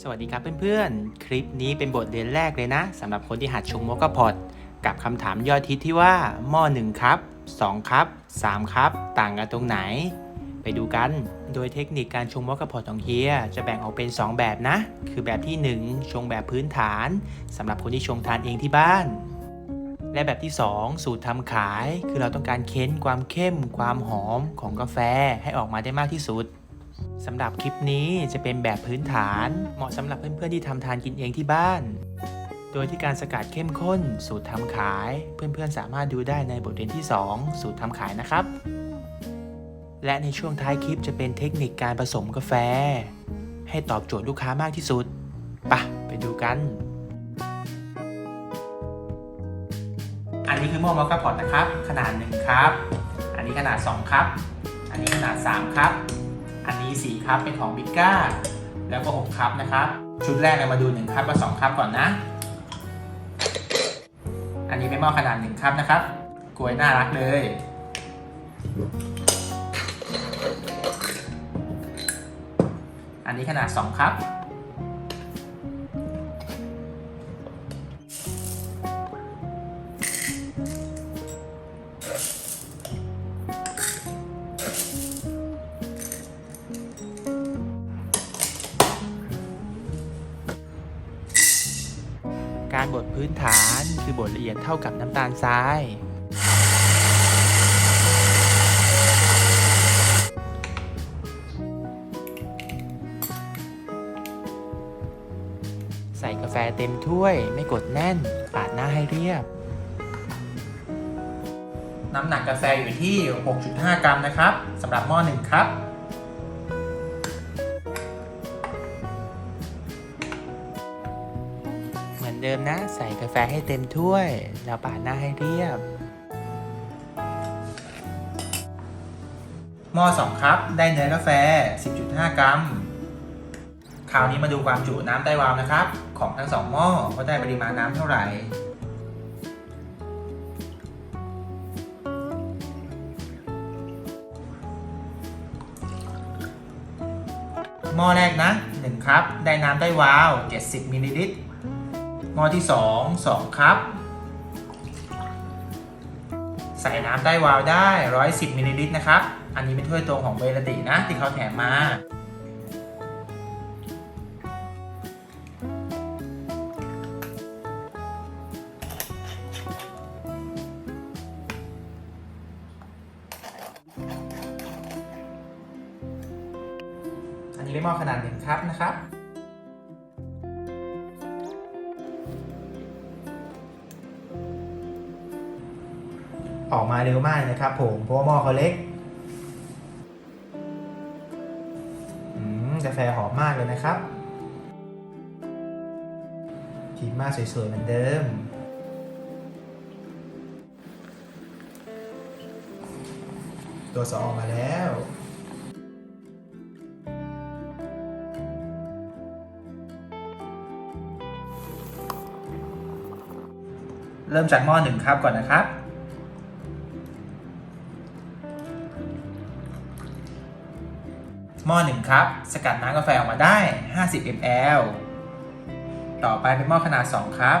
สวัสดีครับเพื่อนๆ คลิปนี้เป็นบทเรียนแรกเลยนะสำหรับคนที่หัดชงโมกะพอตกับคำถามยอดฮิตที่ว่าหม้อ1ครับ 2 ครับ 3 ครับ ต่างกันตรงไหน ไปดูกัน โดยเทคนิคการชงโมกะพอของเฮียจะแบ่งออกเป็น 2 แบบนะ คือแบบที่ 1 ชงแบบพื้นฐานสำหรับคนที่ชงทานเองที่บ้าน และแบบที่ 2 สูตรทำขาย คือเราต้องการเค้นความเข้ม ความหอมของกาแฟให้ออกมาได้มากที่สุด สำหรับคลิปนี้จะเป็นแบบพื้นฐาน เหมาะสำหรับเพื่อนๆที่ทำทานกินเองที่บ้าน โดยที่การสกัดเข้มข้น สูตรทำขาย เพื่อนๆสามารถดูได้ในบทเรียนที่ 2 สูตรทำขายนะครับ และในช่วงท้ายคลิปจะเป็นเทคนิคการผสมกาแฟ ให้ตอบโจทย์ลูกค้ามากที่สุดไปะไปดูกัน อันนี้คือหม้อมอคค่าพอตนะครับ ขนาด 1 ครับ อันนี้ขนาด 2 ครับ อันนี้ขนาด 3 ครับ อันนี้4ครับเป็นของบิก้าแล้วก็6ครับนะครับ ชุดแรกเรามาดู1ครับกับ2ครับก่อนนะ อันนี้เป็นหม้อขนาด1ครับนะครับกลวยน่ารักเลยอันนี้ขนาด 2 ครับ ละเอียดเท่ากับน้ำตาลทรายใส่กาแฟเต็มถ้วยไม่กดแน่น ปาดหน้าให้เรียบ น้ำหนักกาแฟอยู่ที่ 6.5 กรัมนะครับสำหรับหม้อหนึ่งครับ เหมือนเดิมนะ ใส่กาแฟให้เต็มถ้วย แล้วปาดหน้าให้เรียบ หม้อ 2 ครับ ได้เนื้อกาแฟ 10.5 กรัม คราวนี้มาดูความจุน้ำใต้วาล์วนะครับ ของทั้งสองหม้อว่าได้ปริมาณน้ำเท่าไหร่หม้อแรกนะ 1 ครับ ได้น้ำใต้วาว 70มิลลิลิตร หม้อที่ 2 2 ครับ ใส่น้ำใต้วาล์วได้ 110มิลลิลิตรนะครับ อันนี้เป็นถ้วยตรงของเบลตินะ ที่เขาแถมมา อันนี้เป็นหม้อขนาดหนึ่งครับนะครับ ออกมาเร็วมากนะครับผมเพราะว่าหม้อเขาเล็กกาแฟหอมมากเลยนะครับขีดมาสวยๆเหมือนเดิม ตัวสองออกมาแล้วเริ่มจากหม้อหนึ่งครับก่อนนะครับ หม้อหนึ่งครับ สกัดน้ำกาแฟออกมาได้ 50 ml ต่อไปเป็นหม้อขนาด 2 ครับ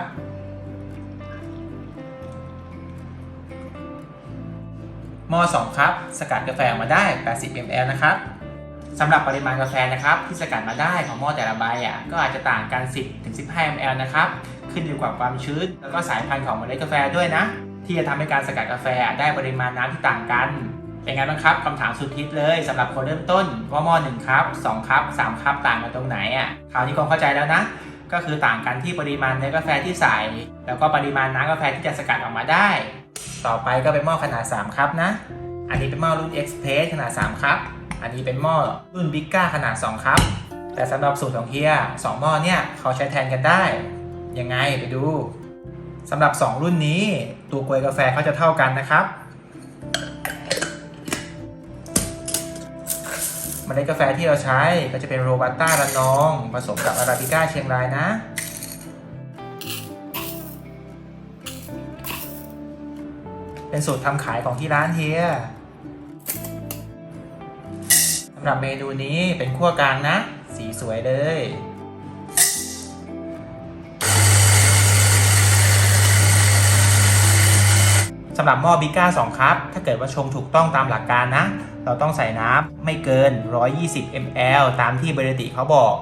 หม้อ 2 ครับ สกัดกาแฟออกมาได้ 80 ml นะครับสำหรับปริมาณกาแฟนะครับที่สกัดมาได้ของหม้อแต่ละใบอะก็อาจจะต่างกัน 10 ถึง 15 ml นะครับ ขึ้นอยู่กับความชื้น แล้วก็สายพันธุ์ของเมล็ดกาแฟด้วยนะ ที่จะทำให้การสกัดกาแฟได้ปริมาณน้ำที่ต่างกัน เป็นไงบ้างครับคำถามสุดฮิตเลยสำหรับคนเริ่มต้นว่าหม้อหนึ่งครับสองครับสามครับต่างกันตรงไหนอะคราวนี้คงเข้าใจแล้วนะ ก็คือต่างกันที่ปริมาณเนื้อกาแฟที่ใส่ แล้วก็ปริมาณน้ำกาแฟที่จะสกัดออกมาได้ ต่อไปก็เป็นหม้อขนาด 3 ครับนะ อันนี้เป็นหม้อรุ่น Express ขนาด 3 ครับ อันนี้เป็นหม้อรุ่น b i g a ขนาด 2 ครับ แต่สำหรับสูตรของเฮียสองหม้อเนี่ยเขาใช้แทนกันได้ยังไงไปดูสำหรับ 2 รุ่นนี้ตัวกลวยกาแฟเขาจะเท่ากันนะครับ เมล็ดกาแฟที่เราใช้ก็จะเป็นโรบัสต้าระนอง ผสมกับอาราบิก้าเชียงรายนะเป็นสูตรทำขายของที่ร้านเฮียสำหรับเมนูนี้เป็นขั้วกลางนะ สีสวยเลย สำหรับหม้อบิก้า2ครับ ถ้าเกิดว่าชงถูกต้องตามหลักการนะ เราต้องใส่น้ำไม่เกิน 120 ml ตามที่บริติเขาบอก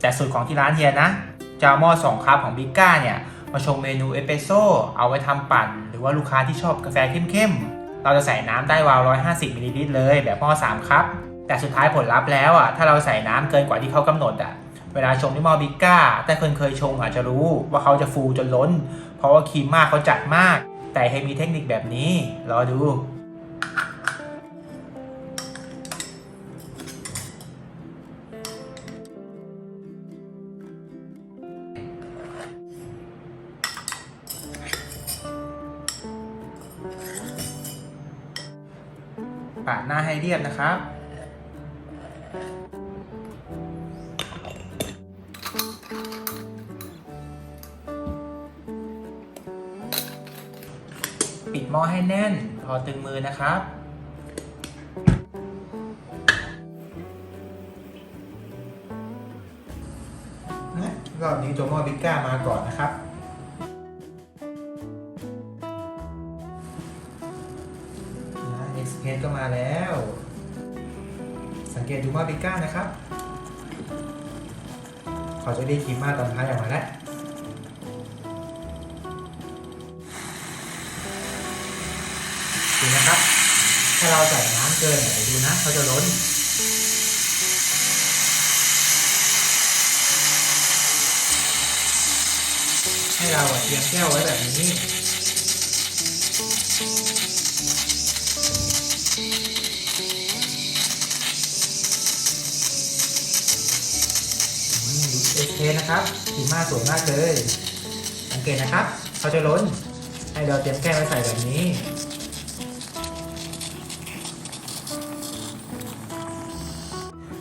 แต่สูตรของที่ร้านเฮียนะจะเอาหม้อ2ครับของบิก้าเนี่ย มาชงเมนูเอสเปรสโซ่เอาไว้ทำปั่น หรือว่าลูกค้าที่ชอบกาแฟเข้มๆ เราจะใส่น้ำได้วาว 150มิลลิลิตรเลยแบบหม้อ3ครับ แต่สุดท้ายผลลัพธ์แล้วอะ ถ้าเราใส่น้ำเกินกว่าที่เขากำหนดอะเวลาชงที่หม้อบิก้าถ้าคนเคยชงอาจจะรู้ว่าเขาจะฟูจนล้น เพราะว่าครีมมากเขาจัดมาก แต่ให้มีเทคนิคแบบนี้ รอดู ปาดหน้าให้เรียบนะครับ ปิดหม้อให้แน่น พอตึงมือนะครับนะรอบนี้ตัวหม้อบิก้ามาก่อนนะครับนะเอ็กซ์เพรสก็มาแล้ว สังเกตดูหม้อบิก้านะครับ เขาจะได้ครีมมาตอนท้ายออกมาแล้ว ดูนะครับ ถ้าเราใส่น้ำเกินเนี่ยเดี๋ยวดูนะเขาจะล้นให้เราเตรียมแก้วไว้แบบนี้อืมดูเอเคนะครับสีมาสวยมากเลย สังเกตนะครับ เขาจะล้น ให้เราเตรียมแก้วไว้ใส่แบบนี้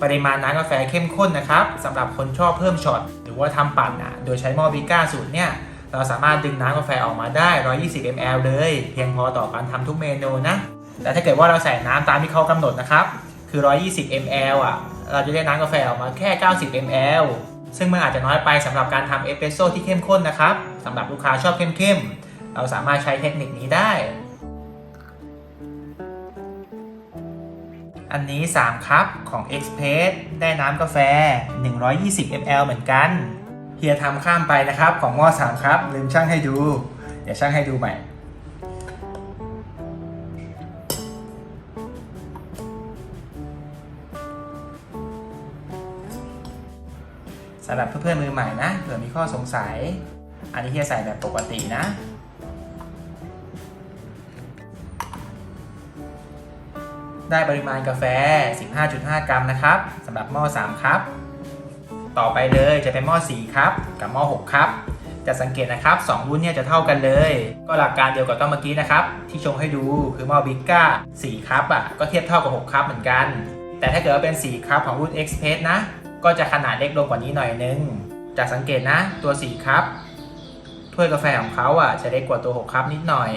ปริมาณน้ำกาแฟเข้มข้นนะครับสำหรับคนชอบเพิ่มช็อตหรือว่าทำปั่นอะโดยใช้หม้อบิก้าสูตรเนี่ยเราสามารถดึงน้ำกาแฟออกมาได้ 120 ml เลย เพียงพอต่อการทำทุกเมนูนะ แต่ถ้าเกิดว่าเราใส่น้ำตามที่เขากำหนดนะครับ คือ 120 ml อะ เราจะได้น้ำกาแฟออกมาแค่ 90 ml ซึ่งมันอาจจะน้อยไปสำหรับการทำเอสเปรสโซ่ที่เข้มข้นนะครับสำหรับลูกค้าชอบเข้มๆ เราสามารถใช้เทคนิคนี้ได้ อันนี้ 3 คัพของ Express ได้น้ำกาแฟ 120 ml เหมือนกันเฮียทำข้ามไปนะครับของหม้อ3ครับ ลืมช่างให้ดู เดี๋ยวช่างให้ดูใหม่ สำหรับเพื่อนๆมือใหม่นะเผื่อมีข้อสงสัย อันนี้เฮียใส่แบบปกตินะ ได้ปริมาณกาแฟ 15.5 กรัมนะครับสำหรับหม้อ 3 ครับ ต่อไปเลยจะเป็นหม้อ 4 ครับ กับหม้อ 6 ครับ จะสังเกตนะครับ 2 รุ่นเนี่ยจะเท่ากันเลย ก็หลักการเดียวกับต้นเมื่อกี้นะครับ ที่ชงให้ดูคือหม้อบิก้า4ครับอะก็เทียบเท่ากับ 6 ครับเหมือนกัน แต่ถ้าเกิดว่าเป็น 4 ครับของรุ่น x p r e s s นะ ก็จะขนาดเล็กลงกว่านี้หน่อยนึงจะสังเกตนะตัว 4 ครับถ้วยกาแฟของเขาอะจะเล็กกว่าตัว 6 ครับนิดหน่อย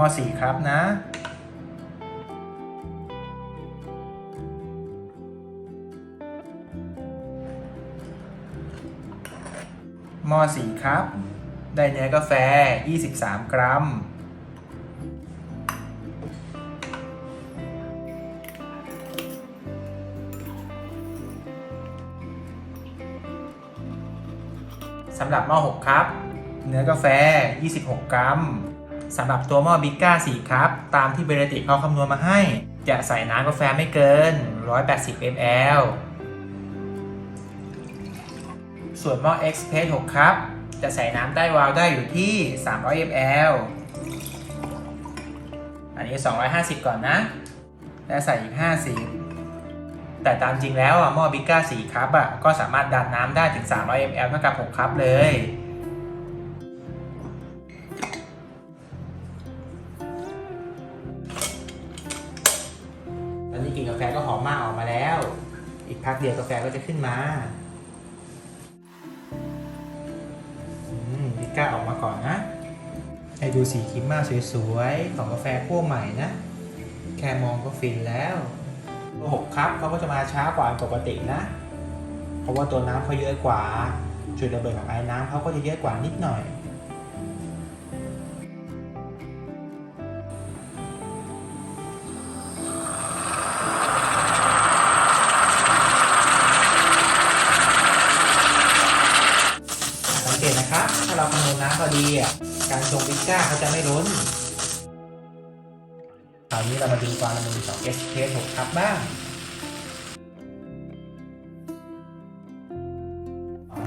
ม้อสี่ครับนะหม้อสีครับ ได้เนื้อกาแฟ 23 กรัม สำหรับหม้อ6ครับ เนื้อกาแฟ 26 กรัม สำหรับตัวหม้อบิก้า4ครับ ตามที่เบรติเขาคำนวณมาให้ จะใส่น้ำกาแฟไม่เกิน 180 ml ส่วนหม้อ Express 6 ครับ จะใส่น้ำได้วาล์วได้อยู่ที่ 300 ml อันนี้ 250 ก่อนนะ และใส่อีก 50 แต่ตามจริงแล้วหม้อบิก้า4ครับอะก็สามารถดันน้ำได้ถึง 300 ml เท่ากับ 6 ครับเลย ก็จะขึ้นมาอืมดิก้าออกมาก่อนนะ ให้ดูสีคิมมาสวยๆ ของกาแฟพั่วใหม่นะ แค่มองก็ฟินแล้วตัวหกครับเขาก็จะมาช้ากว่าปกตินะ เพราะว่าตัวน้ำเขาเยอะกว่า จุดระเบิดของไอ้น้ำเขาก็จะเยอะกว่านิดหน่อย อดีอะการชงพิซซ่าเขาจะไม่ล้นคราวนี้เรามาดูความละมุนของ s k 6ครับบ้าง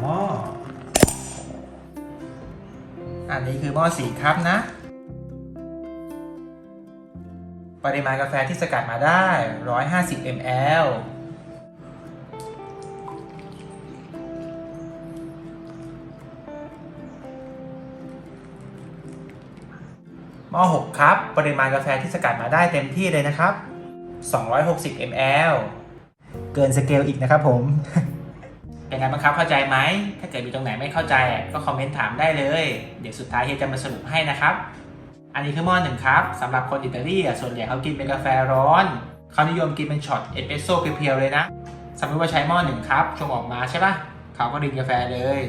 หม้ออันนี้คือหม้อสีครับนะ ปริมาณกาแฟที่สกัดมาได้ 150 ml หม้อ6ครับ ปริมาณกาแฟที่สกัดมาได้เต็มที่เลยนะครับ 260 ml เกินสเกลอีกนะครับผม เป็นไงบ้างครับเข้าใจไหม ถ้าเกิดมีตรงไหนไม่เข้าใจก็คอมเมนต์ถามได้เลย เดี๋ยวสุดท้ายเฮียจะมาสรุปให้นะครับ อันนี้คือหม้อหนึ่งครับสำหรับคนอิตาลีส่วนใหญ่เขากินเป็นกาแฟร้อน เขานิยมกินเป็นช็อตเอสเปรสโซ่เพียวๆเลยนะ สมมติว่าใช้หม้อหนึ่งครับชงออกมาใช่ปะเขาก็ดื่มกาแฟเลย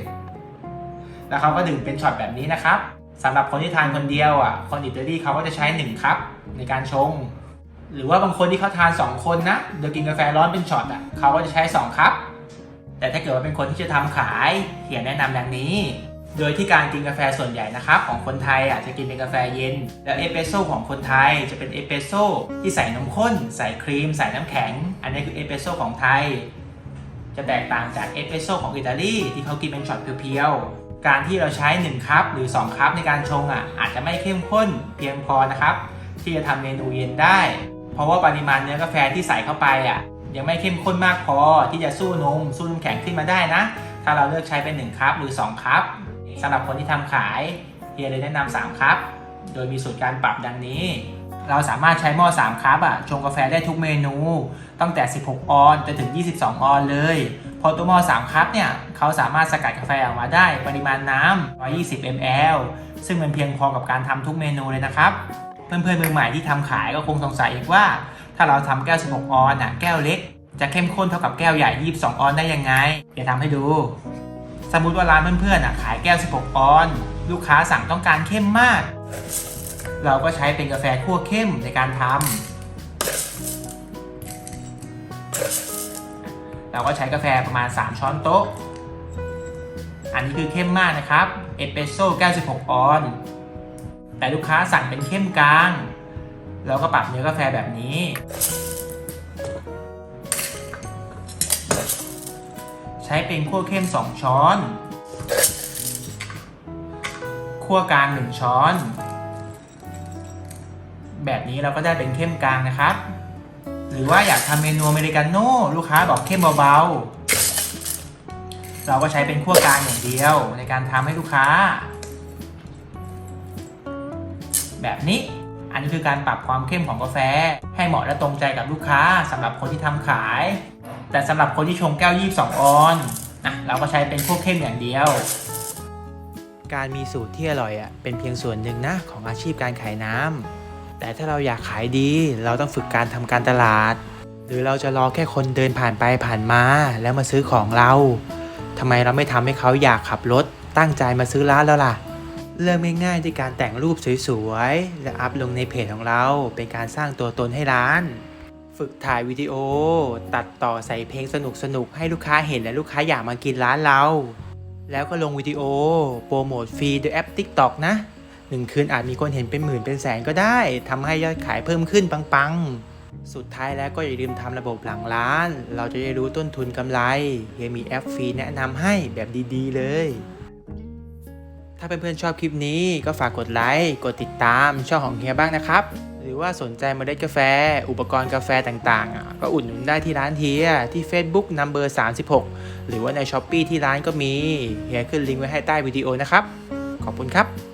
แล้วเขาก็ดื่มเป็นช็อตแบบนี้นะครับ สำหรับคนที่ทานคนเดียวอะคนอิตาลีเขาก็จะใช้1ครับในการชง หรือว่าบางคนที่เขาทาน 2 คนนะโดยกินกาแฟร้อนเป็นช็อตอะเขาก็จะใช้2ครับแต่ถ้าเกิดว่าเป็นคนที่จะทำขายเขียนแนะนำดังนี้ โดยที่การกินกาแฟส่วนใหญ่นะครับของคนไทยอะจะกินเป็นกาแฟเย็น แล้วเอสเปรสโซ่ของคนไทยจะเป็นเอสเปรสโซ่ที่ใส่นมข้น ใส่ครีม ใส่น้ำแข็ง อันนี้คือเอสเปรสโซ่ของไทย จะแตกต่างจากเอสเปรสโซ่ของอิตาลีที่เขากินเป็นช็อตเพียวๆ การที่เราใช้1คัพหรือ2คัพในการชงอะอาจจะไม่เข้มข้นเพียงพอนะครับ ที่จะทำเมนูเย็นได้ เพราะว่าปริมาณเนื้อกาแฟที่ใส่เข้าไปอะยังไม่เข้มข้นมากพอที่จะสู้นมสู้น้ำแข็งขึ้นมาได้นะ ถ้าเราเลือกใช้เป็น1คัพหรือ2คัพสำหรับคนที่ทำขายเฮียเลยแนะนำ3คัพโดยมีสูตรการปรับดังนี้ เราสามารถใช้หม้อ3คัพอะชงกาแฟได้ทุกเมนู ตั้งแต่ 16 ออนจนถึง 22 ออนเลย พอตัวหม้อ3คัพเนี่ยเขาสามารถสกัดกาแฟออกมาได้ปริมาณน้ำ120 ml ซึ่งมันเพียงพอกับการทำทุกเมนูเลยนะครับ เพื่อนๆมือใหม่ที่ทำขายก็คงสงสัยอีกว่า ถ้าเราทำแก้ว 16 ออนน่ะแก้วเล็ก จะเข้มข้นเท่ากับแก้วใหญ่ 22 ออนได้ยังไง เดี๋ยวทำให้ดู สมมติว่าร้านเพื่อนๆน่ะขายแก้ว 16 ออน ลูกค้าสั่งต้องการเข้มมาก เราก็ใช้เป็นกาแฟคั่วเข้มในการทำ เราก็ใช้กาแฟประมาณ 3 ช้อนโต๊ะ อันนี้คือเข้มมากนะครับ เอสเปรสโซ่96 ออน แต่ลูกค้าสั่งเป็นเข้มกลาง เราก็ปรับเนื้อกาแฟแบบนี้ ใช้เป็นคั่วเข้ม 2 ช้อนคั่วกลาง 1 ช้อน แบบนี้เราก็ได้เป็นเข้มกลางนะครับ หรือว่าอยากทำเมนูอเมริกาโน่ลูกค้าบอกเข้มเบาๆ เราก็ใช้เป็นขั้วกลางอย่างเดียวในการทำให้ลูกค้า แบบนี้อันนี้คือการปรับความเข้มของกาแฟ ให้เหมาะและตรงใจกับลูกค้าสำหรับคนที่ทำขาย แต่สำหรับคนที่ชงแก้ว22ออนนะเราก็ใช้เป็นขั้วเข้มอย่างเดียวการมีสูตรที่อร่อยอะเป็นเพียงส่วนหนึ่งนะของอาชีพการขายน้ำ แต่ถ้าเราอยากขายดี เราต้องฝึกการทำการตลาด หรือเราจะรอแค่คนเดินผ่านไปผ่านมาแล้วมาซื้อของเราทำไมเราไม่ทำให้เขาอยากขับรถ ตั้งใจมาซื้อร้านแล้วล่ะ เริ่มง่ายๆด้วยการแต่งรูปสวยๆ และอัพลงในเพจของเรา เป็นการสร้างตัวตนให้ร้าน ฝึกถ่ายวิดีโอ ตัดต่อใส่เพลงสนุกๆ ให้ลูกค้าเห็นและลูกค้าอยากมากินร้านเรา แล้วก็ลงวิดีโอ โปรโมทฟรีด้วยแอป TikTok นะ หนึ่งคืนอาจมีคนเห็นเป็นหมื่นเป็นแสนก็ได้ทำให้ยอดขายเพิ่มขึ้นปังๆ สุดท้ายแล้วก็อย่าลืมทำระบบหลังร้าน เราจะได้รู้ต้นทุนกำไรเฮียมีแอปฟรีแนะนำให้แบบดีๆ เลย ถ้าเพื่อนๆชอบคลิปนี้ก็ฝากกดไลค์กดติดตามช่องของเฮียบ้างนะครับหรือว่าสนใจเมล็ดกาแฟ อุปกรณ์กาแฟต่างๆ ก็อุดหนุนได้ที่ร้านเฮียที่ Facebook Number 36 หรือว่าใน s h อ p e e ที่ร้านก็มีเฮียขึ้นลิงก์ไว้ให้ใต้วิดีโอนะครับ ขอบคุณครับ